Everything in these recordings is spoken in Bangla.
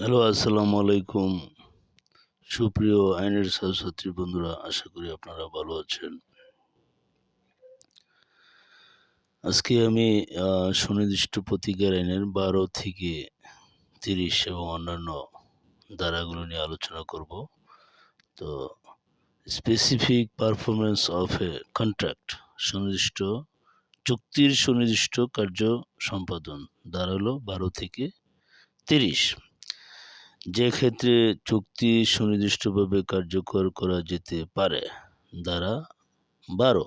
হ্যালো, আসসালামু আলাইকুম। সুপ্রিয় আইনের ছাত্রছাত্রী বন্ধুরা, আশা করি আপনারা ভালো আছেন। আজকে আমি সুনির্দিষ্ট প্রতিকার আইনের বারো থেকে তিরিশ এবং অন্যান্য ধারাগুলো নিয়ে আলোচনা করব। তো specific performance of a contract সুনির্দিষ্ট চুক্তির সুনির্দিষ্ট কার্য সম্পাদন, ধারা হলো বারো থেকে তিরিশ। যে ক্ষেত্রে চুক্তি সুনির্দিষ্টভাবে কার্যকর করা যেতে পারে, দ্বারা বারো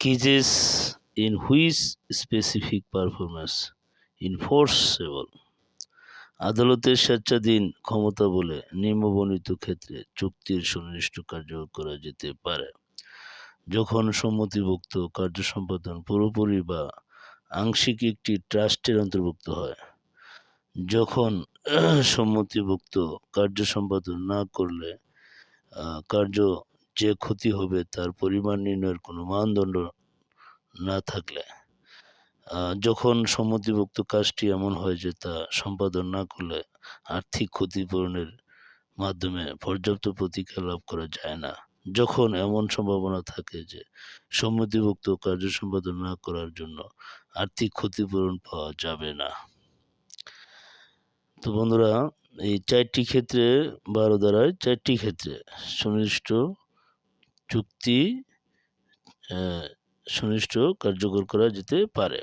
cases in which specific performance enforceable আদালতের স্বেচ্ছাধীন ক্ষমতা বলে নিম্নবর্ণিত ক্ষেত্রে চুক্তির সুনির্দিষ্ট কার্যকর করা যেতে পারে। যখন সম্মতিভুক্ত কার্য সম্পাদন পুরোপুরি বা আংশিক একটি ট্রাস্টের অন্তর্ভুক্ত হয় যখন সম্মতিভুক্ত কার্য সম্পাদন না করলে কার্য যে ক্ষতি হবে তার পরিমাণ নির্ণয়ের কোনো মানদণ্ড না থাকলে যখন সম্মতিভুক্ত কাজটি এমন হয় যে তা সম্পাদন না করলে আর্থিক ক্ষতিপূরণের মাধ্যমে পর্যাপ্ত প্রতিকার লাভ করা যায় না। যখন এমন সম্ভাবনা থাকে যে সম্মতিভুক্ত কার্য সম্পাদন না করার জন্য আর্থিক ক্ষতিপূরণ পাওয়া যাবে না। তো বন্ধুরা, এই চারটি ক্ষেত্রে বারো দ্বারায় চারটি ক্ষেত্রে, সুনির্দিষ্ট চুক্তি সুনির্দিষ্ট কার্যকর করা যেতে পারে।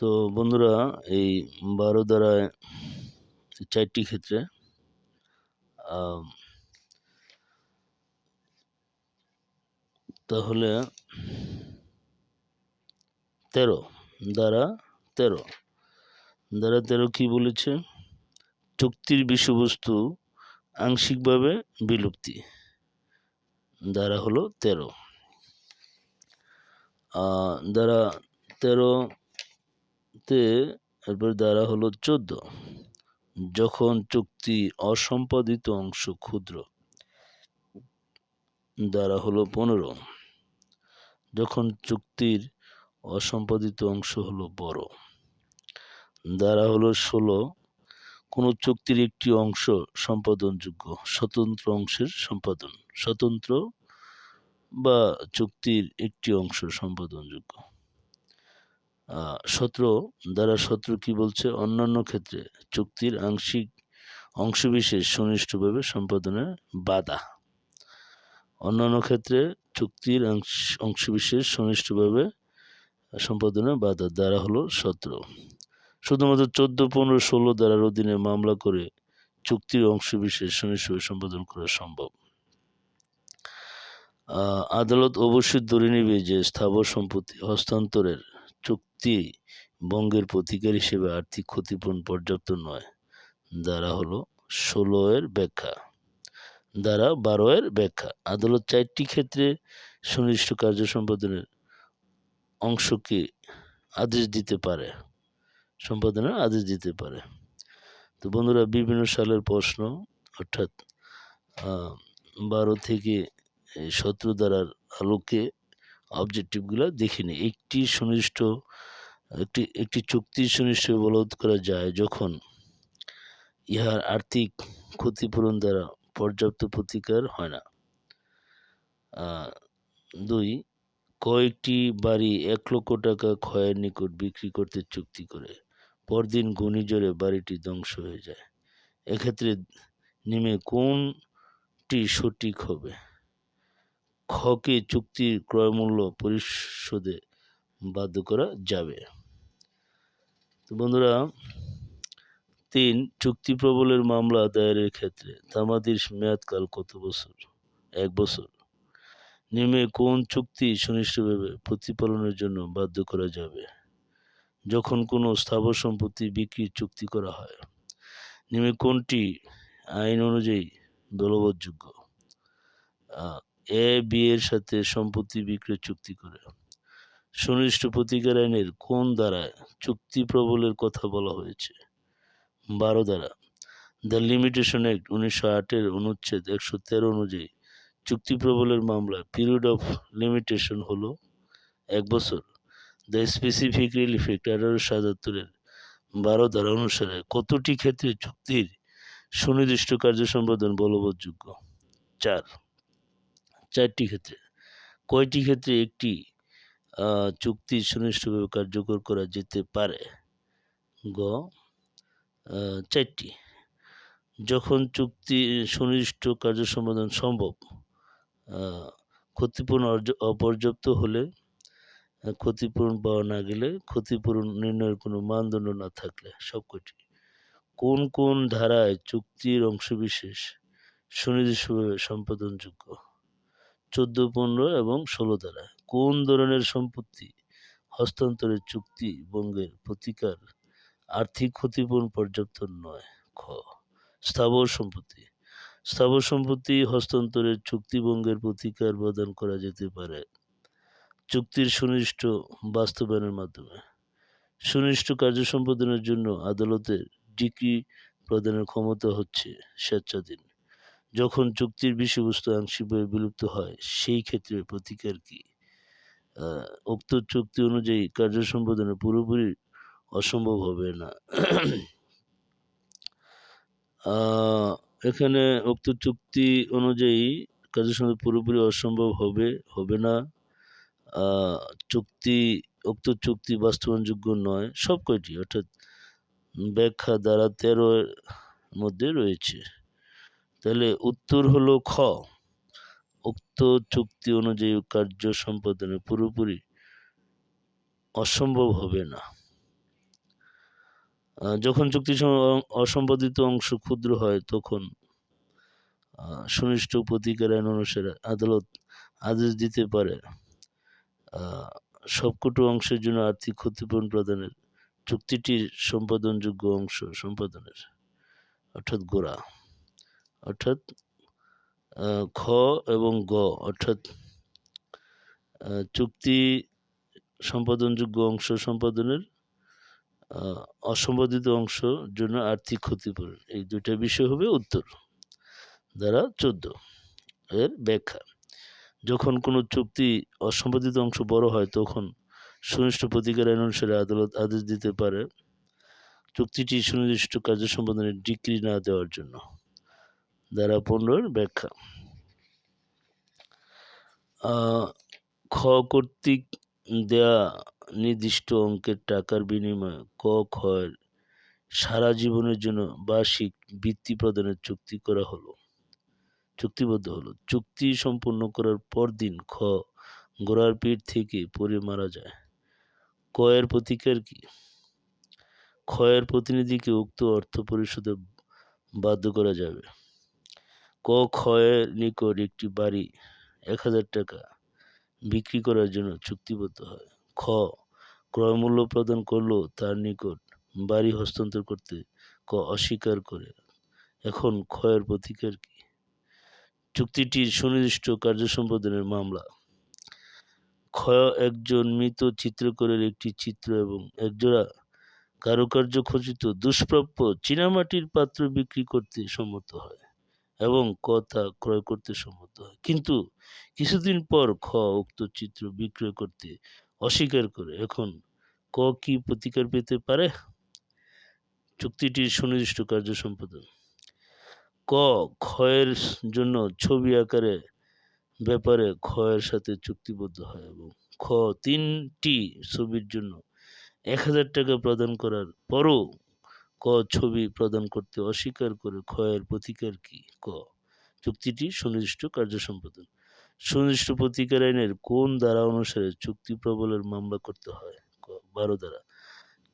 তো বন্ধুরা, এই বারো দ্বারায় চারটি ক্ষেত্রে তাহলে তেরো দ্বারা তেরো। দ্বারা তেরো কি বলেছে? চুক্তির বিষয়বস্তু আংশিকভাবে বিলুপ্তি। দ্বারা হলো তেরো। দ্বারা তেরোতে এরপর দ্বারা হলো চোদ্দ। যখন চুক্তি অসম্পাদিত অংশ ক্ষুদ্র দ্বারা হলো পনেরো। যখন চুক্তির অসম্পাদিত অংশ হলো বড়। দ্বারা হলো ষোলো। কোনো চুক্তির একটি অংশ সম্পাদনযোগ্য, স্বতন্ত্র অংশের সম্পাদন। স্বতন্ত্র বা চুক্তির একটি অংশ সম্পাদনযোগ্য। সতেরো দ্বারা সতেরো কি বলছে? অন্যান্য ক্ষেত্রে চুক্তির আংশিক অংশবিশেষ সুনিষ্ঠভাবে সম্পাদনের বাধা। অন্যান্য ক্ষেত্রে চুক্তির অংশ- অংশবিশেষ সুনিষ্ঠভাবে সম্পাদনের বাধা দ্বারা হলো সতেরো। শুধুমাত্র চোদ্দ, পনেরো, ষোলো দ্বারার অধীনে মামলা করে চুক্তির অংশ অংশবিশেষ সুনিশ্চিত সম্পাদন করা সম্ভব। আদালত অবশ্যই ধরে নেবে যে স্থাবর সম্পত্তি হস্তান্তরের চুক্তি বঙ্গের প্রতিকার হিসেবে আর্থিক ক্ষতিপূরণ পর্যাপ্ত নয়। দ্বারা হলো ষোলো এর ব্যাখ্যা। দ্বারা বারো এর ব্যাখ্যা। আদালত চারটি ক্ষেত্রে সুনির্দিষ্ট কার্য সম্পাদনের অংশকে আদেশ দিতে পারে। সম্পাদনের আদেশ দিতে পারে। তো বন্ধুরা, বিভিন্ন সালের প্রশ্ন, অর্থাৎ বারো থেকে সতেরো দ্বারার আলোকে অবজেক্টিভগুলো দেখে নিই। একটি সুনির্দিষ্ট, একটি একটি চুক্তি সুনির্দিষ্ট বলবৎ করা যায় যখন ইহার আর্থিক ক্ষতিপূরণ দ্বারা পর্যাপ্ত প্রতিকার হয় না। দুই, কয়েকটি বাড়ি এক লক্ষ টাকা ক্ষয়ের নিকট বিক্রি করতে চুক্তি করে। পরদিন ঘূর্ণিঝড়ে বাড়িটি ধ্বংস হয়ে যায়। এক্ষেত্রে নেমে কোনটি সঠিক হবে? খকে চুক্তির ক্রয়মূল্য পরিশোধে বাধ্য করা যাবে। তো বন্ধুরা, তিন, চুক্তি প্রবলের মামলা দায়েরের ক্ষেত্রে তামাদির মেয়াদকাল কত বছর? এক বছর। নেমে কোন চুক্তি সুনিশ্চিতভাবে প্রতিপালনের জন্য বাধ্য করা যাবে? যখন কোনো স্থাবর সম্পত্তি বিক্রির চুক্তি করা হয়। নেমে কোনটি? আইন অনুযায়ী বলবৎযোগ্য এ, বি এর সাথে সম্পত্তি বিক্রয় চুক্তি করে। সুনির্দিষ্ট প্রতিকার আইনের কোন দ্বারায় চুক্তি প্রবলের কথা বলা হয়েছে? বারো দ্বারা। দ্য লিমিটেশন অ্যাক্ট উনিশশো আটের অনুচ্ছেদ একশো তেরো অনুযায়ী চুক্তি প্রবলের মামলা পিরিয়ড অফ লিমিটেশন হলো এক বছর। দ্য স্পেসিফিক রিলিফ অ্যাক্ট আঠারোশো সাতাত্তরের বারো ধারা অনুসারে। কতটি ক্ষেত্রে চুক্তির সুনির্দিষ্ট কার্য সম্পাদন বলবৎযোগ্য? চার। চারটি ক্ষেত্রে। কয়টি ক্ষেত্রে একটি চুক্তি সুনির্দিষ্টভাবে কার্যকর করা যেতে পারে? গ। চারটি। যখন চুক্তি সুনির্দিষ্ট কার্য সম্পাদন সম্ভব ক্ষতিপূরণ অপর্যাপ্ত হলে ক্ষতিপূরণ পাওয়া না গেলে ক্ষতিপূরণ নির্ণয়ের কোনো মানদণ্ড না থাকলে সবকটি। কোন কোন ধারায় চুক্তির অংশবিশেষ সুনির্দিষ্টভাবে সম্পাদনযোগ্য? চোদ্দ, পনেরো এবং ষোলো ধারা কোন ধরনের সম্পত্তি হস্তান্তরের চুক্তি বঙ্গের প্রতিকার আর্থিক ক্ষতিপূরণ পর্যাপ্ত নয়? খ, স্থাবর সম্পত্তি। স্থাবর সম্পত্তি হস্তান্তরের চুক্তিবঙ্গের প্রতিকার প্রদান করা যেতে পারে চুক্তির সুনির্দিষ্ট বাস্তবায়নের মাধ্যমে। সুনির্দিষ্ট কার্য সম্পাদনের জন্য আদালতের ডিক্রি প্রদানের ক্ষমতা হচ্ছে স্বেচ্ছাধীন। যখন চুক্তির বিষয়বস্তু আংশিকভাবে বিলুপ্ত হয়, সেই ক্ষেত্রে প্রতিকার কি? উক্ত চুক্তি অনুযায়ী কার্য সম্পাদনে পুরোপুরি অসম্ভব হবে না। এখানে উক্ত চুক্তি অনুযায়ী কার্য সম্পাদন পুরোপুরি অসম্ভব হবে হবে না। চুক্তি, উক্ত চুক্তি বাস্তবায়নযোগ্য নয়, সব কয়টি? অর্থাৎ ব্যাখ্যা দ্বারা তেরো মধ্যে রয়েছে। তাহলে উত্তর হলো খ। উক্ত চুক্তি অনুযায়ী কার্য সম্পাদনে পুরোপুরি অসম্ভব হবে না। যখন চুক্তি সম- অসম্পাদিত অংশ ক্ষুদ্র হয়, তখন সুনিষ্ট প্রতিকার আইন অনুসারে আদালত আদেশ দিতে পারে। সবকটি অংশের জন্য আর্থিক ক্ষতিপূরণ প্রদানের চুক্তিটির সম্পাদনযোগ্য অংশ সম্পাদনের, অর্থাৎ গোড়া। অর্থাৎ খ এবং গ, অর্থাৎ চুক্তি সম্পাদনযোগ্য অংশ সম্পাদনের অসম্পাদিত অংশ জন্য আর্থিক ক্ষতিপূরণ। এই দুইটা বিষয় হবে উত্তর দ্বারা চোদ্দ। এর ব্যাখ্যা। যখন কোনো চুক্তি অসম্পাদিত অংশ বড় হয়, তখন সুনির্দিষ্ট প্রতিকার আইন অনুসারে আদালত আদেশ দিতে পারে চুক্তিটি সুনির্দিষ্ট কার্য সম্পাদনের ডিগ্রি না দেওয়ার জন্য। দ্বারা পনেরোর ব্যাখ্যা। খ কর্তৃক দেয়া নির্দিষ্ট অঙ্কের টাকার বিনিময়ে ক ক্ষয়ের সারা জীবনের জন্য বার্ষিক বৃত্তি প্রদানের চুক্তি করা হলো। চুক্তিবদ্ধ হলো। চুক্তি সম্পূর্ণ করার পরদিন খ, গোড়ার পিঠ থেকে পড়ে মারা যায়। কয়ের প্রতিকার কি? ক্ষয়ের প্রতিনিধিকে উক্ত অর্থ পরিশোধে বাধ্য করা যাবে। ক ক্ষয়ের নিকট একটি বাড়ি, এক হাজার টাকা বিক্রি করার জন্য চুক্তিবদ্ধ হয়। খ ক্রয় মূল্য প্রদান করলেও তার নিকট বাড়ি হস্তান্তর করতে ক অস্বীকার করে। এখন ক্ষয়ের প্রতিকার কি? চুক্তিটির সুনির্দিষ্ট কার্য সম্পাদনের মামলা। ক্ষয় একজন মৃত চিত্রকরের একটি চিত্র এবং একজোড়া কারুকার্য খচিত দুষ্প্রাপ্য চীনামাটির পাত্র বিক্রি করতে সম্মত হয় এবং ক তা ক্রয় করতে সম্মত হয়। কিন্তু কিছুদিন পর খ উক্ত চিত্র বিক্রয় করতে অস্বীকার করে। এখন ক কি প্রতিকার পেতে পারে? চুক্তিটির সুনির্দিষ্ট কার্য সম্পাদন ক, ক্ষয়ের জন্য ছবি আকারে ব্যাপারে ক্ষয়ের সাথে চুক্তিবদ্ধ হয় এবং খ, তিনটি ছবির জন্য এক হাজার টাকা প্রদান করার পরও ক ছবি প্রদান করতে অস্বীকার করে ক্ষয়ের প্রতিকার কি? ক, চুক্তিটি সুনির্দিষ্ট কার্য সম্পাদন। সুনির্দিষ্ট প্রতিকার আইনের কোন ধারা অনুসারে চুক্তি প্রবলের মামলা করতে হয়? ক, বারো ধারা।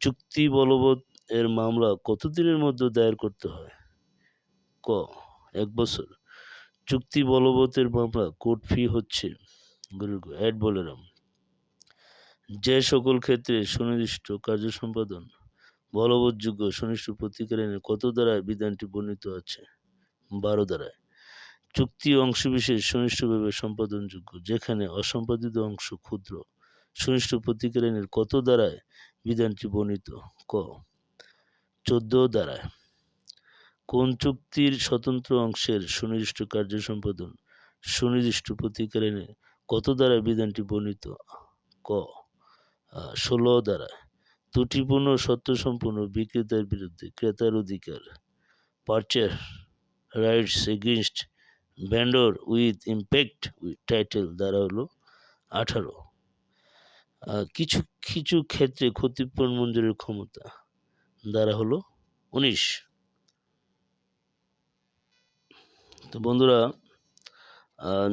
চুক্তি বলবৎ এর মামলা কতদিনের মধ্যে দায়ের করতে হয়? ক, এক বছর। চুক্তি বলবতের মামলা, কোর্ট ফি হচ্ছে অ্যাড বলেরাম। যে সকল ক্ষেত্রে সুনির্দিষ্ট কার্য সম্পাদন বলবৎযোগ্য সুনির্দিষ্ট প্রতিকার আইনে কত দ্বারায় বিধানটি বর্ণিত আছে? বারো দ্বারায়। চুক্তি অংশবিশেষ সুনির্দিষ্টভাবে সম্পাদনযোগ্য, যেখানে অসম্পাদিত অংশ ক্ষুদ্র সুনিষ্ঠ প্রতিকার আইনের কত দ্বারায় বিধানটি বর্ণিত? ক, চোদ্দ দ্বারায়। কোন চুক্তির স্বতন্ত্র অংশের সুনির্দিষ্ট কার্য সম্পাদন? সুনির্দিষ্ট প্রতিকার আইনে কত দ্বারা বিধানটি বর্ণিত? ক ষোলো দ্বারা। ত্রুটিপূর্ণ সত্যসম্পূর্ণ বিক্রেতার বিরুদ্ধে ক্রেতার অধিকার। Purchase rights against vendor with impact title দ্বারা হলো আঠারো। কিছু কিছু ক্ষেত্রে ক্ষতিপূরণ মঞ্জুরের ক্ষমতা দ্বারা হলো উনিশ। তো বন্ধুরা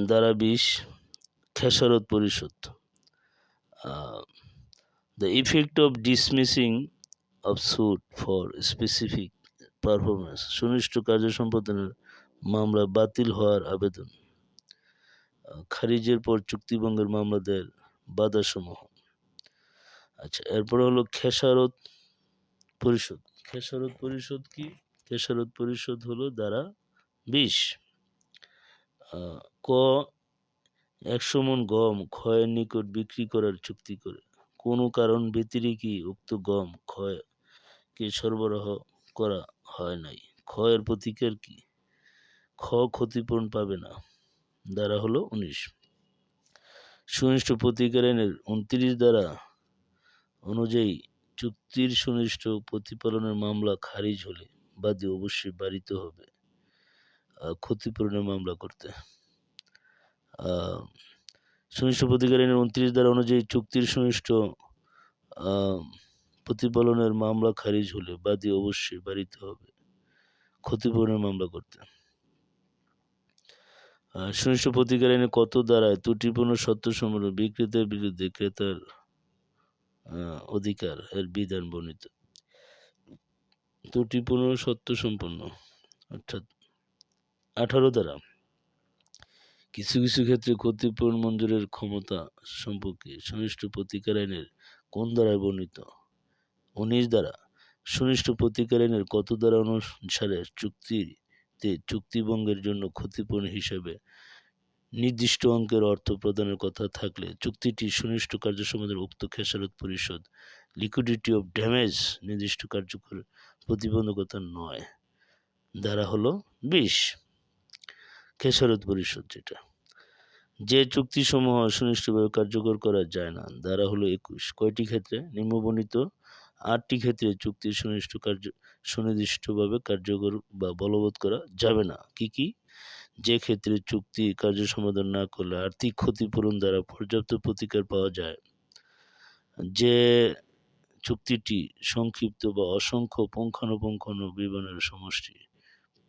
দ্বারা বিশ খেসারত পরিশোধ। The effect of dismissing of suit for specific performance সুনিষ্ঠ কার্য সম্পাদনের মামলা বাতিল হওয়ার আবেদন। খারিজের পর চুক্তিভঙ্গের মামলাদের বাধাসমূহ। আচ্ছা এরপরে হলো খেসারত পরিশোধ। খেসারত পরিশোধ কি? খেসারত পরিশোধ হলো দ্বারা বিশ ক, একশো মন গম ক্ষয়ের নিকট বিক্রি করার চুক্তি করে। কোনো কারণ ব্যতিরেকে উক্ত গম ক্ষয়কে সরবরাহ করা হয় নাই। ক্ষয়ের প্রতিকার কি? খ ক্ষতিপূরণ পাবে না। দ্বারা হলো উনিশ। সুনিষ্ট প্রতিকার উনত্রিশ দ্বারা অনুযায়ী চুক্তির সুনিষ্ট প্রতিপালনের মামলা খারিজ হলে বাদী অবশ্যই বাড়িতে হবে। ক্ষতিপূরণের মামলা করতে। সুনিষ্ঠ প্রতিকার আইনের উনত্রিশ দ্বারা অনুযায়ী চুক্তির আহ, প্রতিপালনের মামলা খারিজ হলে বাদী অবশ্যই বাড়িতে হবে। ক্ষতিপূরণের মামলা করতে। সুনিষ্ঠ প্রতিকার আইনে কত দ্বারায় ত্রুটিপূর্ণ সত্য সম্পন্ন বিক্রেতার বিরুদ্ধে ক্রেতার অধিকার এর বিধান বর্ণিত? ত্রুটিপূর্ণ সত্য সম্পন্ন অর্থাৎ আঠারো দ্বারা। কিছু কিছু ক্ষেত্রে ক্ষতিপূরণ মঞ্জুরের ক্ষমতা সম্পর্কে সুনিষ্ঠ প্রতিকার আইনের কোন দ্বারায় বর্ণিত? উনিশ দ্বারা। সুনিষ্ট প্রতিকার আইনের কত দ্বারা অনুসারে চুক্তিতে চুক্তিভঙ্গের জন্য ক্ষতিপূরণ হিসেবে নির্দিষ্ট অঙ্কের অর্থ প্রদানের কথা থাকলে চুক্তিটি সুনিষ্ট কার্য সমাধানের উক্ত খেসারত পরিশোধ লিকুইডিটি অফ ড্যামেজ নির্দিষ্ট কার্যকর প্রতিবন্ধকতা নয়। দ্বারা হলো বিশ। খেসারত পরিশোধ যেটা। যে চুক্তিসমূহ সুনিষ্ঠভাবে কার্যকর করা যায় না, দ্বারা হলো একুশ। কয়টি ক্ষেত্রে? নিম্নবর্ণিত আটটি ক্ষেত্রে চুক্তির সুনিষ্ঠ কার্য, সুনির্দিষ্টভাবে কার্যকর বা বলবৎ করা যাবে না। কি কি? যে ক্ষেত্রে চুক্তি কার্য সমাধান না করলে আর্থিক ক্ষতিপূরণ দ্বারা পর্যাপ্ত প্রতিকার পাওয়া যায়। যে চুক্তিটি সংক্ষিপ্ত বা অসংখ্য পুঙ্খানুপুঙ্খানু বিবরণের সমষ্টি,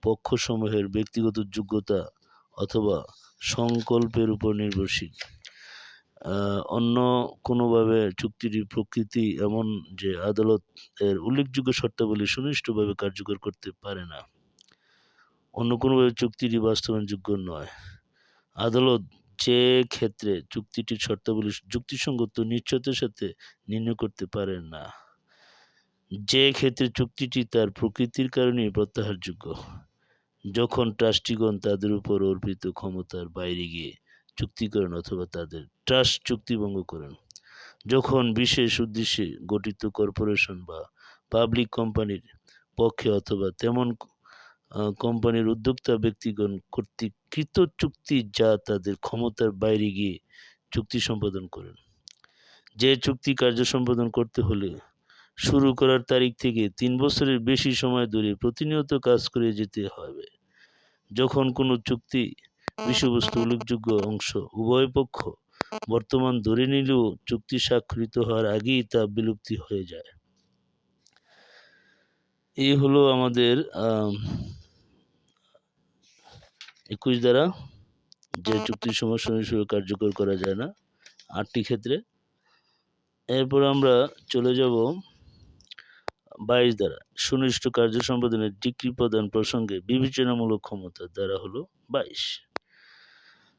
পক্ষসমূহের ব্যক্তিগত যোগ্যতা অথবা সংকল্পের উপর নির্ভরশীল। অন্য কোনোভাবে চুক্তিটির প্রকৃতি এমন যে আদালত এর উল্লেখযোগ্য শর্তাবলী সুনিষ্ঠভাবে কার্যকর করতে পারে না। অন্য কোনোভাবে চুক্তিটি বাস্তবায়নযোগ্য নয়। আদালত যে ক্ষেত্রে চুক্তিটির শর্তাবলী যুক্তিসঙ্গত নিশ্চয়তার সাথে নির্ণয় করতে পারে না, যে ক্ষেত্রে চুক্তিটি তার প্রকৃতির কারণে প্রত্যাহারযোগ্য। যখন ট্রাস্টিগণ তাদের উপর অর্পিত ক্ষমতার বাইরে গিয়ে চুক্তি করেন অথবা তাদের ট্রাস্ট চুক্তিভঙ্গ করেন, যখন বিশেষ উদ্দেশ্যে গঠিত কর্পোরেশন বা পাবলিক কোম্পানির পক্ষে অথবা তেমন কোম্পানির উদ্যোক্তা ব্যক্তিগণ কর্তৃক কৃত চুক্তি যা তাদের ক্ষমতার বাইরে গিয়ে চুক্তি সম্পাদন করেন। যে চুক্তি কার্য সম্পাদন করতে হলে শুরু করার তারিখ থেকে তিন বছরের বেশি সময় ধরে প্রতিনিয়ত কাজ করে যেতে হবে। যখন কোনো চুক্তি বিষয়বস্তু উল্লেখযোগ্য অংশ উভয় পক্ষ বর্তমান ধরে নিলেও চুক্তি স্বাক্ষরিত হওয়ার আগেই তা বিলুপ্তি হয়ে যায়। এই হলো আমাদের একুশ দ্বারা যে চুক্তির সমস্যা হিসেবে কার্যকর করা যায় না আটটি ক্ষেত্রে। এরপর আমরা চলে যাব বাইশ দ্বারা। সুনিষ্ঠ কার্য সম্পাদনের ডিগ্রি প্রদান প্রসঙ্গে বিবেচনামূলক ক্ষমতা দ্বারা হলো বাইশ।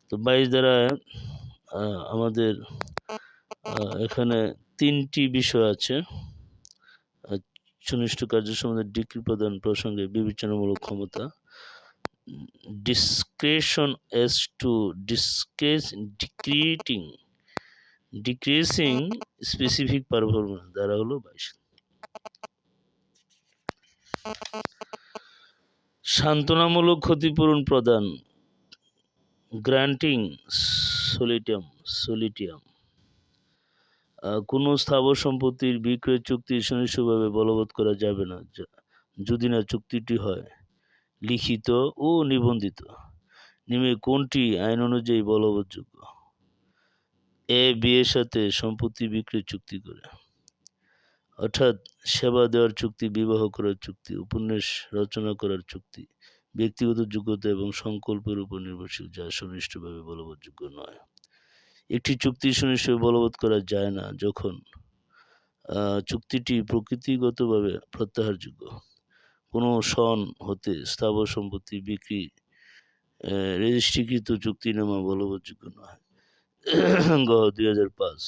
তো বাইশ দ্বারা আমাদের এখানে তিনটি বিষয় আছে। সুনিষ্ঠ কার্য সম্পাদনের ডিগ্রি প্রদান প্রসঙ্গে বিবেচনামূলক ক্ষমতা। discretion as to discuss decreasing decreasing specific performance দ্বারা হলো বাইশ। সান্ত্বনামূলক ক্ষতিপূরণ প্রদান, গ্রান্টিং সলিটিয়াম সলিটিয়াম। কোনো স্থাবর সম্পত্তির বিক্রয় চুক্তি সুনিশ্চিতভাবে বলবৎ করা যাবে না যদি না চুক্তিটি হয়, লিখিত ও নিবন্ধিত। নিমে কোনটি আইন অনুযায়ী বলবৎযোগ্য? এ বিয়ের সাথে সম্পত্তি বিক্রয় চুক্তি করে। অর্থাৎ সেবা দেওয়ার চুক্তি, বিবাহ করার চুক্তি, উপন্যাস রচনা করার চুক্তি, ব্যক্তিগত যোগ্যতা এবং সংকল্পের উপর নির্ভরশীল, যা সুনিষ্ঠভাবে বলবৎযোগ্য নয়। একটি চুক্তি সুনিশ্চিত বলবৎ করা যায় না যখন চুক্তিটি প্রকৃতিগতভাবে প্রত্যাহারযোগ্য। কোনো সন হতে স্থাবর সম্পত্তি বিক্রি রেজিস্ট্রিকৃত চুক্তিনামা বলবৎযোগ্য নয়। গ দুই হাজার পাঁচ।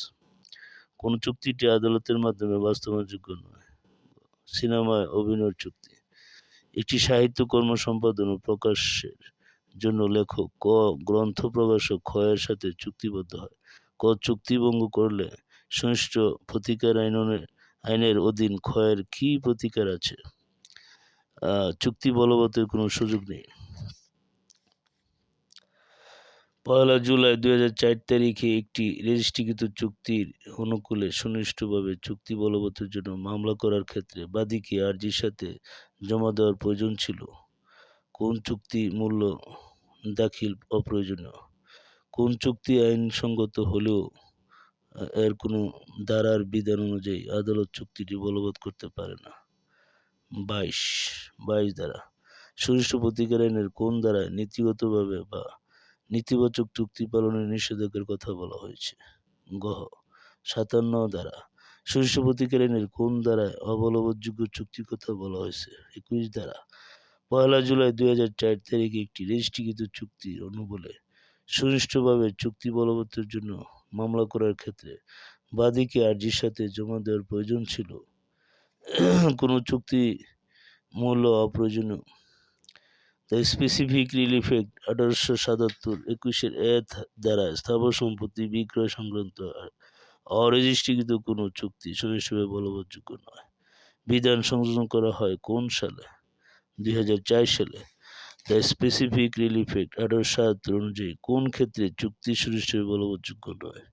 কোন চুক্তিটি আদালতের মাধ্যমে বাস্তবায়নযোগ্য নয়। সিনেমায় অভিনয়ের চুক্তি। একটি সাহিত্যকর্ম সম্পাদন ও প্রকাশের জন্য লেখক ক গ্রন্থ প্রকাশক ক্ষয়ের সাথে চুক্তিবদ্ধ হয়। ক চুক্তিভঙ্গ করলে সুনিষ্ট প্রতিকার আইনের আইনের অধীন ক্ষয়ের কি প্রতিকার আছে? চুক্তি বলবতের কোনো সুযোগ নেই। পয়লা জুলাই দুই হাজার চার তারিখে একটি রেজিস্ট্রিকৃত চুক্তির অনুকূলে সুনিষ্ঠভাবে চুক্তি বলবতের জন্য মামলা করার ক্ষেত্রে বাদীকে আর্জির সাথে জমা দেওয়ার প্রয়োজন ছিল। কোন চুক্তি মূল্য দাখিল অপ্রয়োজনীয়? কোন চুক্তি আইনসঙ্গত হলেও এর কোনো ধারার বিধান অনুযায়ী আদালত চুক্তিটি বলবৎ করতে পারে না। বাইশ বাইশ দ্বারা সুনিষ্ঠ প্রতিকার আইনের কোন দ্বারায় নীতিগতভাবে বা নেতিবাচক চুক্তি পালনের নিষেধাজ্ঞার কথা বলা হয়েছে। গহ সাতান্ন দ্বারা। প্রতিকার আইনের কোন দ্বারায় অবলবৎযোগ্য চুক্তির কথা বলা হয়েছে? একুশ দ্বারা। পয়লা জুলাই দুই হাজার চার তারিখে একটি রেজিস্ট্রিকৃত চুক্তির অনুবলে সুনিষ্ঠভাবে চুক্তি বলবতের জন্য মামলা করার ক্ষেত্রে বাদীকে আর্জির সাথে জমা দেওয়ার প্রয়োজন ছিল। কোনো চুক্তি মূল্য অপ্রয়োজনীয়। দ্য স্পেসিফিক রিলিফ অ্যাক্ট আঠারোশো সাতাত্তর একুশের এ দ্বারা স্থাবর সম্পত্তি বিক্রয় সংক্রান্ত অরেজিস্ট্রিকৃত কোনো চুক্তি সুনিশ্চিতভাবে বলবৎযোগ্য নয়। বিধান সংযোজন করা হয় কোন সালে? দুই হাজার চার সালে। দ্য স্পেসিফিক রিলিফ অ্যাক্ট আঠারোশো সাতাত্তর অনুযায়ী কোন ক্ষেত্রে চুক্তি সুনিশ্চিতভাবে বলবৎযোগ্য নয়?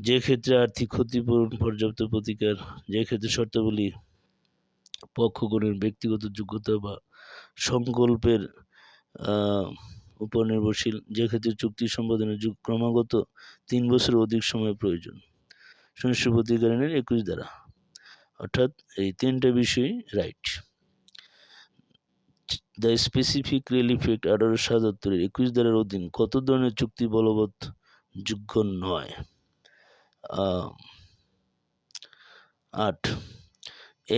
যে ক্ষেত্রে আর্থিক ক্ষতিপূরণ, পর্যাপ্ত প্রতিকার, যে ক্ষেত্রে শর্তাবলী, পক্ষগণের ব্যক্তিগত যোগ্যতা বা সংকল্পের উপর নির্ভরশীল। যে ক্ষেত্রে চুক্তি সম্পাদনের যুগ ক্রমাগত তিন বছর অধিক সময় প্রয়োজন। সুনিশ্চিত প্রতিকারণের একুশ দ্বারা অর্থাৎ এই তিনটা বিষয় right the specific relief act আঠারোশো সাতাত্তরের একুশ দ্বারার অধীন কত ধরনের চুক্তি বলবৎ যোগ্য নয়? আট।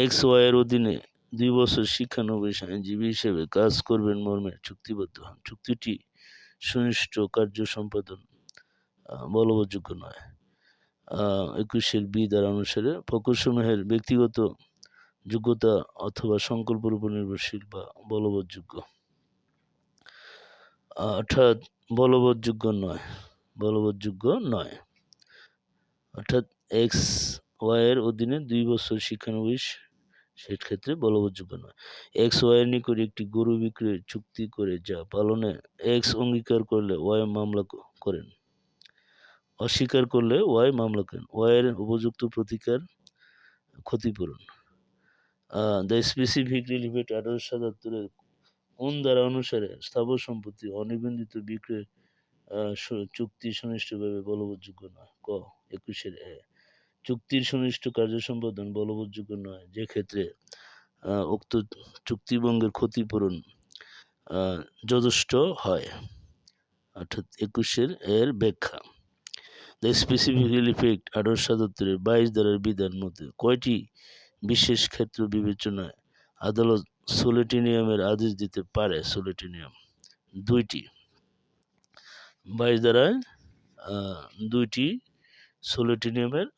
এক্স ওয়াই এর অধীনে দুই বছর শিক্ষানবিশ আইনজীবী হিসেবে কাজ করবেন মর্মে চুক্তিবদ্ধ হন। চুক্তিটি সুনিষ্ঠ কার্য সম্পাদন বলবৎযোগ্য নয়। একুশের বি দ্বারা অনুসারে পক্ষসমূহের ব্যক্তিগত যোগ্যতা অথবা সংকল্পের উপর নির্ভরশীল বা বলবৎযোগ্য। অর্থাৎ বলবৎযোগ্য নয় বলবৎযোগ্য নয়। অর্থাৎ এক্স ওয়াইয়ের অধীনে দুই বছর শিক্ষানবিশ সেক্ষেত্রে বলবৎযোগ্য নয়। এক্স ওয়াই নিকট একটি গরু বিক্রয়ের চুক্তি করে যা পালনে এক্স অঙ্গীকার করলে ওয়াই মামলা করেন। অস্বীকার করলে ওয়াই মামলা করেন। ওয়াই এর উপযুক্ত প্রতিকার ক্ষতিপূরণ। দ্য স্পেসিফিক রিলিফেট আঠারোশো সাতাত্তরের কোন ধারা অনুসারে স্থাবর সম্পত্তি অনিবন্ধিত বিক্রয় চুক্তি সুনিষ্ঠভাবে বলবৎযোগ্য নয়। ক, একুশের এ। চুক্তির সুনিষ্ঠ কার্য সম্পাদন বলবৎযোগ্য নয়। যে ক্ষেত্রে উক্ত চুক্তিভঙ্গের ক্ষতিপূরণ যথেষ্ট হয়। অর্থাৎ একুশের এর ব্যাখ্যা। দ্য স্পেসিফিক অ্যাক্ট আঠারোশো সাতাত্তরের বাইশ দ্বারার বিধান মতে কয়টি বিশেষ ক্ষেত্র বিবেচনায় আদালত সোলেটিনিয়ামের আদেশ দিতে পারে? সোলেটিনিয়াম দুইটি। বাইশ দ্বারায় দুইটি সোলেটিনিয়ামের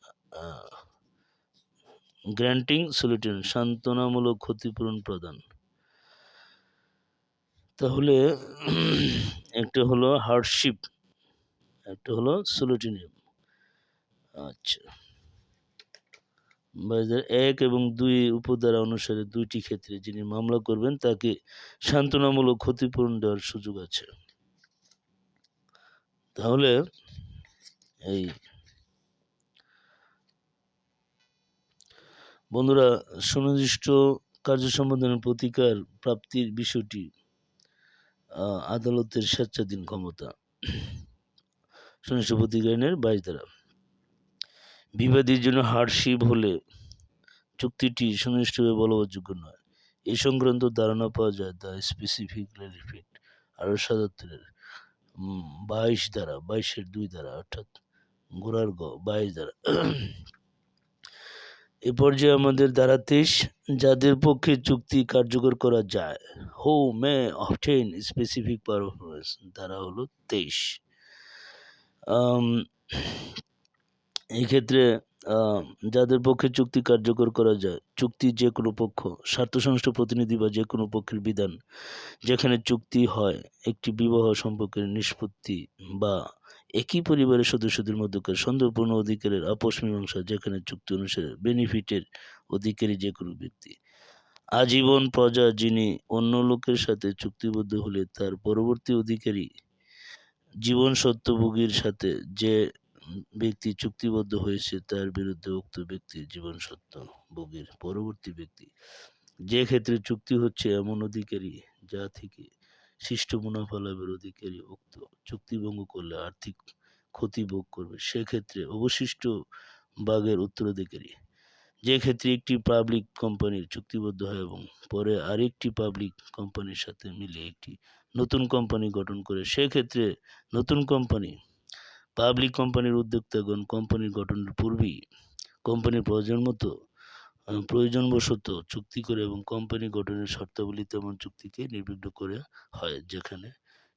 গ্র্যান্টিং সোলেটিনিয়াম সান্ত্বনামূলক ক্ষতিপূরণ প্রদান। তাহলে, একটা হলো হার্ডশিপ একটা হলো সোলেটিনিয়াম আচ্ছা। বাইশের এক এবং দুই উপধারা অনুসারে দুইটি ক্ষেত্রে যিনি মামলা করবেন, তাকে সান্ত্বনামূলক ক্ষতিপূরণ দেওয়ার সুযোগ আছে। তাহলে, এই বন্ধুরা, সুনির্দিষ্ট কার্য সম্পাদনের প্রতিকার প্রাপ্তির বিষয়টি আদালতের স্বেচ্ছাধীন ক্ষমতা। সুনির্দিষ্ট প্রতিকার আইনের বাইশ ধারা বিবাদীর জন্য হার্ডশিপ হলে চুক্তিটি সুনির্দিষ্টভাবে বলবৎযোগ্য নয়। এই সংক্রান্ত ধারণা পাওয়া যায় দ্য স্পেসিফিক রিফিট আরও সাতাত্তরের বাইশ ধারা বাইশের দুই ধারা অর্থাৎ গোড়ার গ, বাইশ ধারা এ পর্যায়ে আমাদের ধারা তেইশ যাদের পক্ষে চুক্তি কার্যকর করা যায়। হো মে অবটেন স্পেসিফিক পারফরমেন্স ধারা হলো তেইশ। এক্ষেত্রে যাদের পক্ষে চুক্তি কার্যকর করা যায়, চুক্তি যে কোনো পক্ষ, স্বার্থসংশ্লিষ্ট প্রতিনিধি বা যে কোনো পক্ষের বিধান, যেখানে চুক্তি হয়, একটি বিবাহ সম্পর্কের নিষ্পত্তি বা একই পরিবারের সদস্যদের মধ্যকার সন্দেহপূর্ণ অধিকারের আপোষ মীমাংসা যেখানে চুক্তি অনুসারে বেনিফিটের অধিকারী যে কোনো ব্যক্তি। আজীবন প্রজা যিনি অন্য লোকের সাথে চুক্তিবদ্ধ হলে তার পরবর্তী অধিকারী জীবন সত্যভোগীর সাথে যে ব্যক্তি চুক্তিবদ্ধ হয়েছে তার বিরুদ্ধে উক্ত ব্যক্তির জীবন সত্য ভোগের পরবর্তী ব্যক্তি। যে ক্ষেত্রে চুক্তি হচ্ছে এমন অধিকারী যা থেকে সৃষ্ট মুনাফা লাভের অধিকারী উক্ত চুক্তিভঙ্গ করলে আর্থিক ক্ষতি ভোগ করবে। সেক্ষেত্রে অবশিষ্ট ভাগের উত্তরাধিকারী, যে ক্ষেত্রে একটি পাবলিক কোম্পানির চুক্তিবদ্ধ হয় এবং পরে আরেকটি পাবলিক কোম্পানির সাথে মিলে একটি নতুন কোম্পানি গঠন করে, সেক্ষেত্রে নতুন কোম্পানি পাবলিক কোম্পানির উদ্যোক্তাগণ কোম্পানির গঠনের পূর্বেই কোম্পানির প্রয়োজন মতো প্রয়োজনবশত চুক্তি করে এবং কোম্পানি গঠনের শর্তাবলী তেমন চুক্তিকে নির্বিঘ্ন করে হয় যেখানে,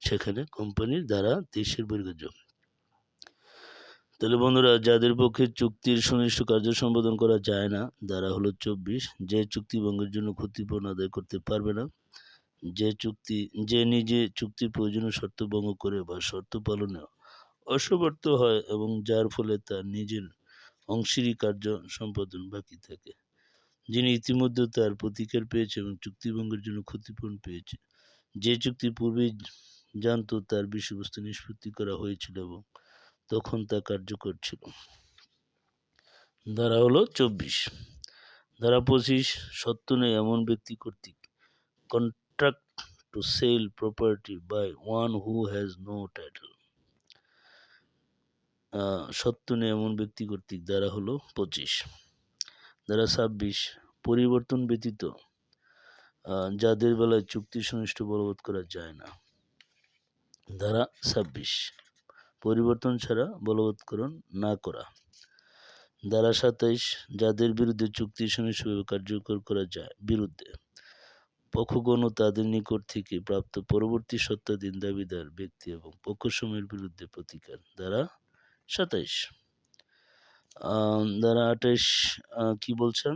সেখানে কোম্পানির দ্বারা দেশের বৈর্গজ তাহলে বন্ধুরা, যাদের পক্ষে চুক্তির সুনির্দিষ্ট কার্য সম্পাদন করা যায় না, দ্বারা হলো চব্বিশ, যে চুক্তি ভঙ্গের জন্য ক্ষতিপূরণ আদায় করতে পারবে না, যে চুক্তি, যে নিজে চুক্তির প্রয়োজনীয় শর্ত ভঙ্গ করে বা শর্ত পালনে অসমর্থ হয় এবং যার ফলে তার নিজের অংশীরই কার্য সম্পাদন বাকি থাকে। যিনি ইতিমধ্যে তার প্রতিকার পেয়েছে এবং চুক্তিভঙ্গের জন্য ক্ষতিপূরণ পেয়েছে। যে চুক্তি পূর্বেই জানতো, তার বিষয়বস্তু নিষ্পত্তি করা হয়েছিল এবং তখন তা কার্যকর ছিল। ধারা হলো চব্বিশ। ধারা পঁচিশ, সত্য নেই এমন ব্যক্তি কর্তৃক contract to sell property by one who has no title সত্য নেই এমন ব্যক্তি কর্তৃক ধারা হলো পঁচিশ। ধারা ছাব্বিশ, পরিবর্তন ব্যতীত যাদের বেলায় চুক্তি সুনিষ্ঠ বলবৎ করা যায় না। ধারা ছাব্বিশ, পরিবর্তন ছাড়া বলবৎকরণ না করা। ধারা সাতাইশ, যাদের বিরুদ্ধে চুক্তি সুনিশ্চিতভাবে কার্যকর করা যায়, বিরুদ্ধে। পক্ষগণ ও তাদের নিকট থেকে প্রাপ্ত পরবর্তী সত্ত্বাধীন দাবিদার ব্যক্তি এবং পক্ষসমূহের বিরুদ্ধে প্রতিকার। ধারা সাতাইশ আঠাইশ আহ, কি বলছেন?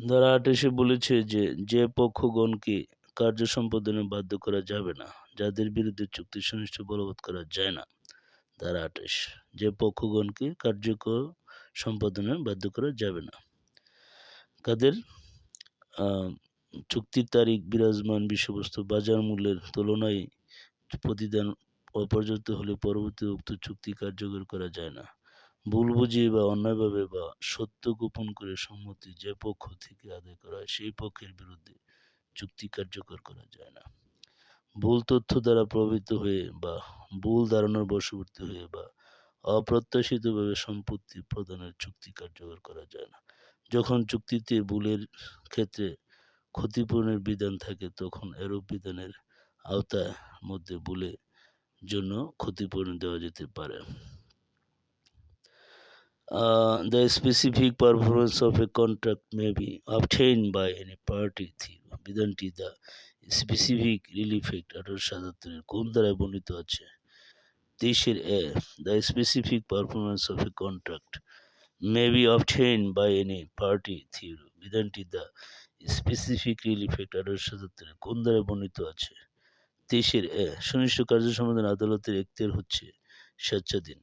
ধারা আঠাশে বলেছে যে যে পক্ষগণকে কার্য সম্পাদনে বাধ্য করা যাবে না যাদের বিরুদ্ধে চুক্তি সুনিষ্ঠ বলবৎ করা যায় না। ধারা আঠাশ যে পক্ষগণকে কার্যকর সম্পাদনে বাধ্য করা যাবে না। কাদের? চুক্তির তারিখ বিরাজমান বিষয়বস্তু বাজার মূল্যের তুলনায় প্রতিদান অপর্যাপ্ত হলে পরবর্তী উক্ত চুক্তি কার্যকর করা যায় না। ভুল বুঝিয়ে বা অন্যায়ভাবে বা সত্য গোপন করে সম্মতি যে পক্ষ থেকে আদায় করা হয়, সেই পক্ষের বিরুদ্ধে চুক্তি কার্যকর করা যায় না। ভুল তথ্য দ্বারা প্রভাবিত হয়ে বা ভুল ধারণার বশবর্তী হয়ে বা অপ্রত্যাশিতভাবে সম্পত্তি প্রদানের চুক্তি কার্যকর করা যায় না। যখন চুক্তিতে ভুলের ক্ষেত্রে ক্ষতিপূরণের বিধান থাকে, তখন এরূপ বিধানের আওতায় মধ্যে বলে জন্য ক্ষতিপূরণ দেওয়া যেতে পারে। The specific performance of a contract may be obtain by any party থি বিধানটি দ্য স্পেসিফিক রিলিফ অ্যাক্ট আঠারোশো সাতাত্তরের কোন দ্বারা বর্ণিত আছে? দেশের a the specific performance of a contract may be obtain by any party theory বিধানটি the specific relief act আঠারোশো সাতাত্তরের কোন দ্বারা বর্ণিত আছে? তেইশের এ সুনিষ্ঠ কার্য সমাধান আদালতের এখতিয়ার হচ্ছে স্বেচ্ছাধীন।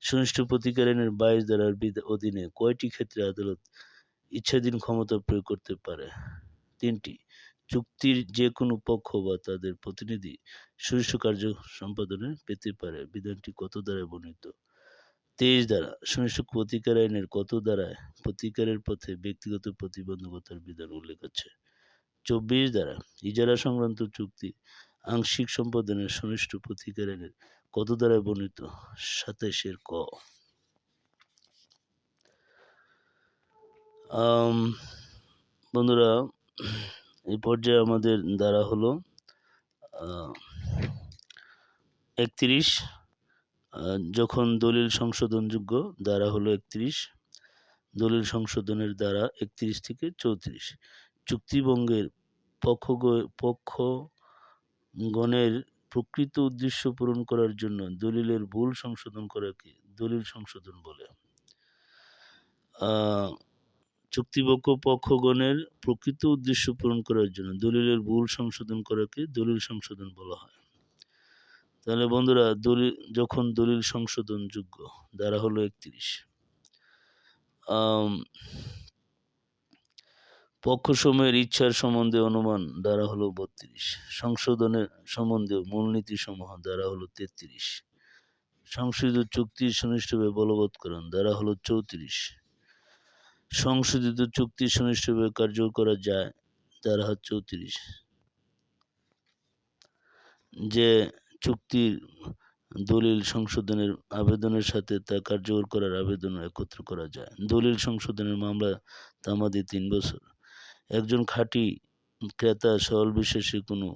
সুনিষ্ঠ প্রতিকার আইনের বাইশ ধারার অধীনে কয়টি ক্ষেত্রে আদালত ইচ্ছাধীন ক্ষমতা প্রয়োগ করতে পারে? তিনটি, চুক্তির যে কোনো পক্ষ বা তাদের প্রতিনিধি সুনিষ্ঠ কার্য সম্পাদনে পেতে পারে। বিধানটি কত দ্বারা বর্ণিত? তেইশ দ্বারা সুনিষ্ট প্রতিকার আইনের কত দ্বারায় প্রতিকারের পথে ব্যক্তিগত প্রতিবন্ধকতার বিধান উল্লেখ আছে? চব্বিশ দ্বারা ইজারা সংক্রান্ত চুক্তি আংশিক সম্পাদনের সুনিষ্ট প্রতিকার আইনের কত দ্বারা বর্ণিত? সাতাইশের ক। বন্ধুরা, এই পর্যায়ে আমাদের দ্বারা হলো একত্রিশ যখন দলিল সংশোধনযোগ্য দ্বারা হলো একত্রিশ, দলিল সংশোধনের দ্বারা একত্রিশ থেকে চৌত্রিশ। চুক্তিভঙ্গের পক্ষ পক্ষগণের প্রকৃত উদ্দেশ্য পূরণ করার জন্য দলিলের ভুল সংশোধন করাকে দলিল সংশোধন বলে। চুক্তিপক্ষ পক্ষগণের প্রকৃত উদ্দেশ্য পূরণ করার জন্য দলিলের ভুল সংশোধন করাকে দলিল সংশোধন বলা হয়। তাহলে বন্ধুরা দলিল যখন দলিল সংশোধন যোগ্য দ্বারা হলো একত্রিশ। পক্ষসমূহের ইচ্ছার সম্বন্ধে অনুমান দ্বারা হলো বত্রিশ। সংশোধনের সম্বন্ধে মূলনীতি সমূহ দ্বারা হলো তেত্রিশ। সংশোধিত চুক্তি সুনিষ্ঠভাবে বলবৎকরণ দ্বারা হলো চৌত্রিশ। সংশোধিত চুক্তি সুনিষ্ঠভাবে কার্যকর করা যায় দ্বারা চৌত্রিশ। যে চুক্তির দলিল সংশোধনের আবেদনের সাথে তা কার্যকর করার আবেদন একত্র করা যায়। দলিল সংশোধনের মামলা তামাদি তিন বছর। একজন খাঁটি ক্রেতা সরল বিশ্বাসে কোনো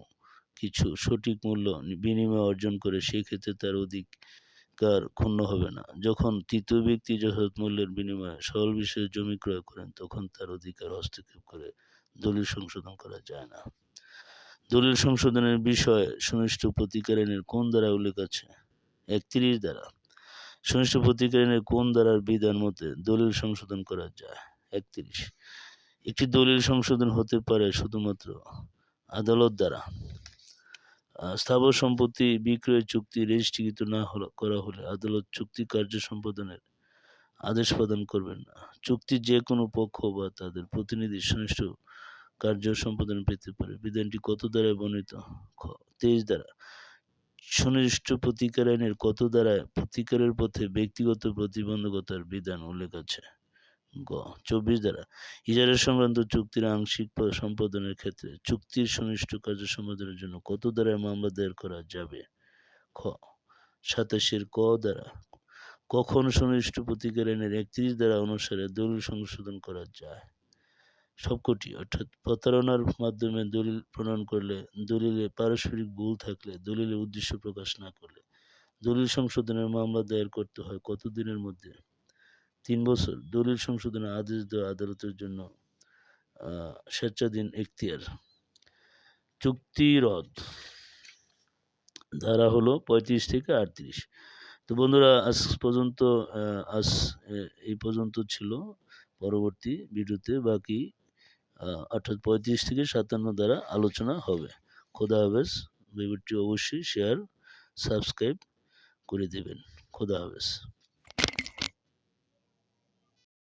কিছু সঠিক মূল্য বিনিময় অর্জন করে সেই ক্ষেত্রে তার অধিকার ক্ষুণ্ণ হবে না। যখন তৃতীয় ব্যক্তি যথাযথ মূল্যের বিনিময়ে সরল বিশ্বাসে জমি ক্রয় করেন, তখন তার অধিকার হস্তক্ষেপ করে দলিল সংশোধন করা যায় না। দলিল সংশোধনের বিষয়ে সুনিষ্ঠ প্রতিকার আইনের কোন দ্বারা উল্লেখ আছে? একত্রিশ দ্বারা। সুনিষ্ঠ প্রতিকার আইনের কোন দ্বারার বিধান মতে দলিল সংশোধন করা যায়? একত্রিশ। একটি দলিল সংশোধন হতে পারে শুধুমাত্র আদালত দ্বারা। স্থাবর সম্পত্তি বিক্রয় চুক্তি রেজিস্ট্রিকৃত না করা হলে আদালত চুক্তি কার্য সম্পাদনের আদেশ প্রদান করবেন না। চুক্তির যে কোনো পক্ষ বা তাদের প্রতিনিধি সুনিষ্ঠ কার্য সম্পাদন পেতে পারে। বিধানটি কত দ্বারায় বর্ণিত? তেইশ দ্বারা। সুনির্দিষ্ট প্রতিকার আইনের কত দ্বারায় প্রতিকারের পথে ব্যক্তিগত প্রতিবন্ধকতার বিধান উল্লেখ আছে? গ, চব্বিশ দ্বারা। ইজারা সংক্রান্ত চুক্তির আংশিক সম্পাদনের ক্ষেত্রে চুক্তির সুনিষ্ঠ কার্য সম্পাদনের জন্য কত দ্বারা মামলা দায়ের করা যাবে? খ, সাতাশের ক দ্বারা। কখন সুনিষ্ঠ প্রতিকার আইনের একত্রিশ দ্বারা অনুসারে দলিল সংশোধন করা যায়? সবকটি, অর্থাৎ প্রতারণার মাধ্যমে দলিল প্রণয়ন করলে দলিলে পারস্পরিক ভুল থাকলে দলিলের উদ্দেশ্য প্রকাশ না করলে দলিল সংশোধনের মামলা দায়ের করতে হয় কত দিনের মধ্যে? তিন বছর দলিল সংশোধনের আদেশ দেওয়া আদালতের জন্য স্বেচ্ছাধীন এখতিয়ার। চুক্তি রদ। ধারা হলো পঁয়ত্রিশ থেকে আটত্রিশ। তো বন্ধুরা, আজ পর্যন্ত আজ এই পর্যন্ত ছিল। পরবর্তী ভিডিওতে বাকি অর্থাৎ পঁয়ত্রিশ থেকে সাতান্ন দ্বারা আলোচনা হবে। খোদা হাফেজ। ভিডিওটি অবশ্যই শেয়ার, সাবস্ক্রাইব করে দেবেন। খোদা হাফেজ।